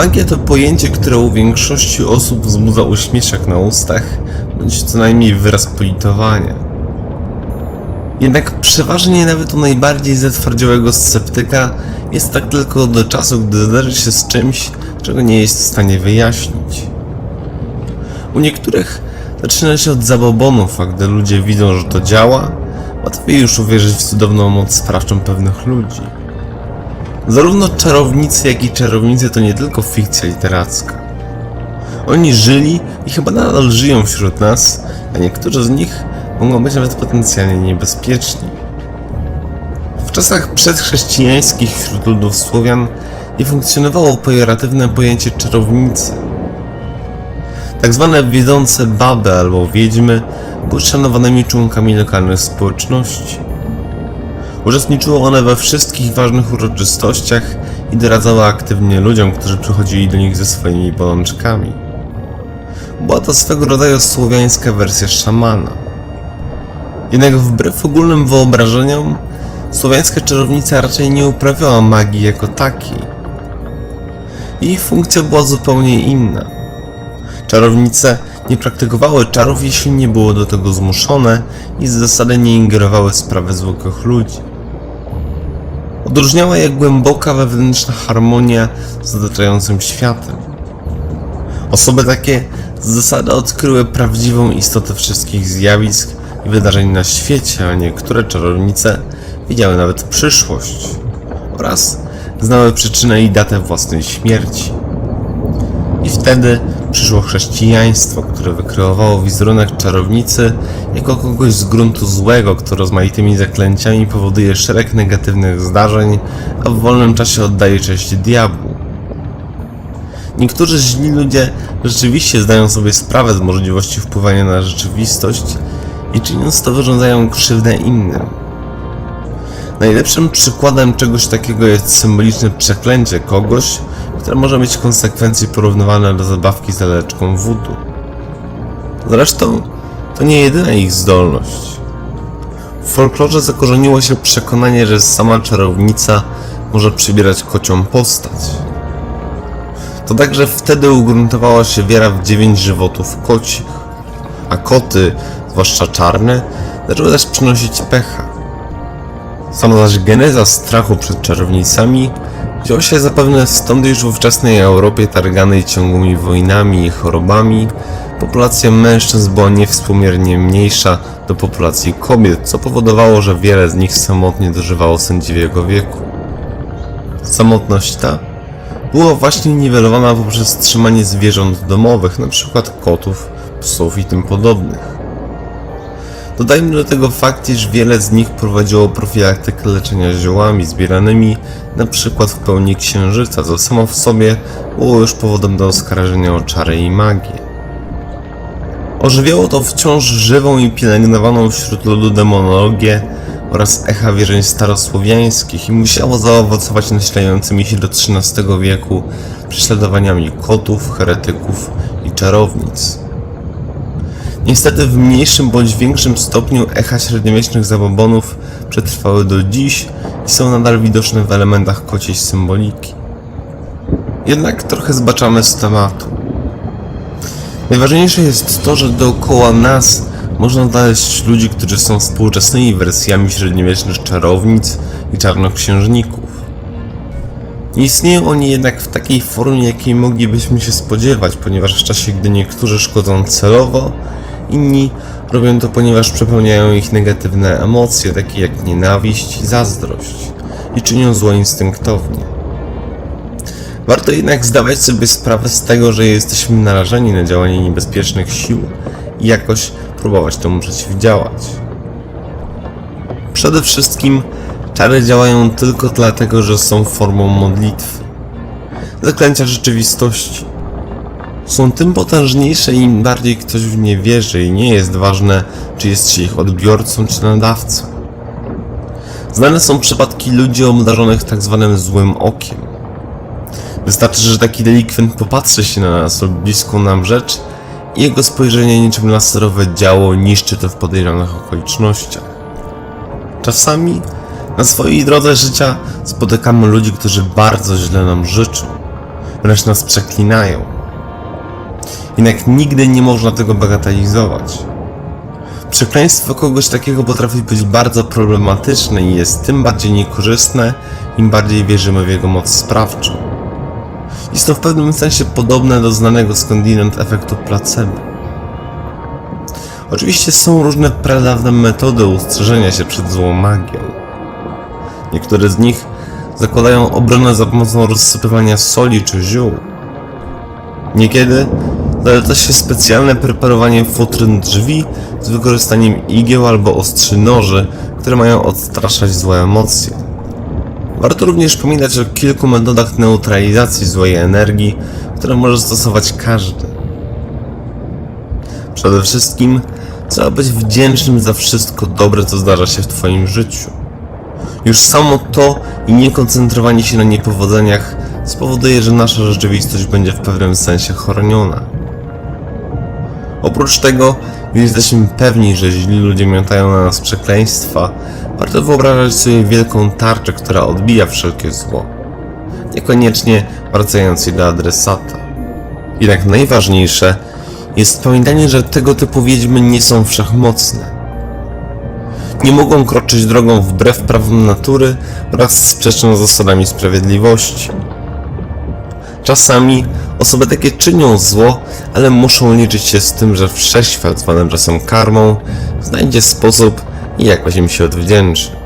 Magia to pojęcie, które u większości osób wzbudza uśmieszek na ustach, bądź co najmniej wyraz politowania. Jednak przeważnie nawet u najbardziej zatwardziałego sceptyka jest tak tylko do czasu, gdy zderzy się z czymś, czego nie jest w stanie wyjaśnić. U niektórych zaczyna się od zabobonów, a gdy ludzie widzą, że to działa, łatwiej już uwierzyć w cudowną moc sprawczą pewnych ludzi. Zarówno czarownicy, jak i czarownice to nie tylko fikcja literacka. Oni żyli i chyba nadal żyją wśród nas, a niektórzy z nich mogą być nawet potencjalnie niebezpieczni. W czasach przedchrześcijańskich wśród ludów Słowian nie funkcjonowało pejoratywne pojęcie czarownicy. Tak zwane wiedzące baby albo wiedźmy były szanowanymi członkami lokalnych społeczności. Uczestniczyły one we wszystkich ważnych uroczystościach i doradzały aktywnie ludziom, którzy przychodzili do nich ze swoimi bolączkami. Była to swego rodzaju słowiańska wersja szamana. Jednak wbrew ogólnym wyobrażeniom, słowiańska czarownica raczej nie uprawiała magii jako takiej. Jej funkcja była zupełnie inna. Czarownice nie praktykowały czarów, jeśli nie było do tego zmuszone i z zasady nie ingerowały w sprawy zwykłych ludzi. Odróżniała je głęboka wewnętrzna harmonia z otaczającym światem. Osoby takie z zasady odkryły prawdziwą istotę wszystkich zjawisk i wydarzeń na świecie, a niektóre czarownice widziały nawet przyszłość oraz znały przyczynę i datę własnej śmierci. I wtedy przyszło chrześcijaństwo, które wykreowało wizerunek czarownicy jako kogoś z gruntu złego, kto rozmaitymi zaklęciami powoduje szereg negatywnych zdarzeń, a w wolnym czasie oddaje cześć diabłu. Niektórzy źli ludzie rzeczywiście zdają sobie sprawę z możliwości wpływania na rzeczywistość i czyniąc to wyrządzają krzywdę innym. Najlepszym przykładem czegoś takiego jest symboliczne przeklęcie kogoś, które może mieć konsekwencje porównywane do zabawki z laleczką voodoo. Zresztą, to nie jedyna ich zdolność. W folklorze zakorzeniło się przekonanie, że sama czarownica może przybierać kocią postać. To także wtedy ugruntowała się wiara w dziewięć żywotów kocich, a koty, zwłaszcza czarne, zaczęły też przynosić pecha. Sama zaś geneza strachu przed czarownicami wziął się zapewne stąd, iż w ówczesnej Europie targanej ciągłymi wojnami i chorobami populacja mężczyzn była niewspółmiernie mniejsza do populacji kobiet, co powodowało, że wiele z nich samotnie dożywało sędziwego wieku. Samotność ta była właśnie niwelowana poprzez trzymanie zwierząt domowych, np. kotów, psów i tym podobnych. Dodajmy do tego fakt, iż wiele z nich prowadziło profilaktykę leczenia ziołami zbieranymi np. w pełni księżyca, co samo w sobie było już powodem do oskarżenia o czary i magię. Ożywiało to wciąż żywą i pielęgnowaną wśród ludu demonologię oraz echa wierzeń starosłowiańskich i musiało zaowocować nasilającymi się do XIII wieku prześladowaniami kotów, heretyków i czarownic. Niestety w mniejszym bądź większym stopniu echa średniowiecznych zabobonów przetrwały do dziś i są nadal widoczne w elementach kociej symboliki. Jednak trochę zbaczamy z tematu. Najważniejsze jest to, że dookoła nas można znaleźć ludzi, którzy są współczesnymi wersjami średniowiecznych czarownic i czarnoksiężników. Nie istnieją oni jednak w takiej formie, jakiej moglibyśmy się spodziewać, ponieważ w czasie, gdy niektórzy szkodzą celowo, inni robią to, ponieważ przepełniają ich negatywne emocje, takie jak nienawiść i zazdrość, i czynią zło instynktownie. Warto jednak zdawać sobie sprawę z tego, że jesteśmy narażeni na działanie niebezpiecznych sił i jakoś próbować temu przeciwdziałać. Przede wszystkim czary działają tylko dlatego, że są formą modlitwy. Zaklęcia rzeczywistości są tym potężniejsze, im bardziej ktoś w nie wierzy i nie jest ważne, czy jest się ich odbiorcą czy nadawcą. Znane są przypadki ludzi obdarzonych tak zwanym złym okiem. Wystarczy, że taki delikwent popatrzy się na nas lub bliską nam rzecz i jego spojrzenie niczym laserowe działo niszczy to w podejrzanych okolicznościach. Czasami na swojej drodze życia spotykamy ludzi, którzy bardzo źle nam życzą. wręcz nas przeklinają. Jednak nigdy nie można tego bagatelizować. Przekleństwo kogoś takiego potrafi być bardzo problematyczne i jest tym bardziej niekorzystne, im bardziej wierzymy w jego moc sprawczą. Jest to w pewnym sensie podobne do znanego skądinąd efektu placebo. Oczywiście są różne pradawne metody ustrzeżenia się przed złą magią. Niektóre z nich zakładają obronę za pomocą rozsypywania soli czy ziół. Niekiedy zaleca się specjalne preparowanie futryn drzwi z wykorzystaniem igieł albo ostrzy noży, które mają odstraszać złe emocje. Warto również pamiętać o kilku metodach neutralizacji złej energii, które może stosować każdy. Przede wszystkim trzeba być wdzięcznym za wszystko dobre, co zdarza się w Twoim życiu. Już samo to i niekoncentrowanie się na niepowodzeniach spowoduje, że nasza rzeczywistość będzie w pewnym sensie chroniona. Oprócz tego, gdy jesteśmy pewni, że źli ludzie miątają na nas przekleństwa, warto wyobrażać sobie wielką tarczę, która odbija wszelkie zło. Niekoniecznie wracając jej do adresata. Jednak najważniejsze jest pamiętanie, że tego typu wiedźmy nie są wszechmocne. Nie mogą kroczyć drogą wbrew prawom natury oraz sprzeczną z zasadami sprawiedliwości. Czasami osoby takie czynią zło, ale muszą liczyć się z tym, że wszechświat zwany czasem karmą znajdzie sposób i jakoś im się odwdzięczy.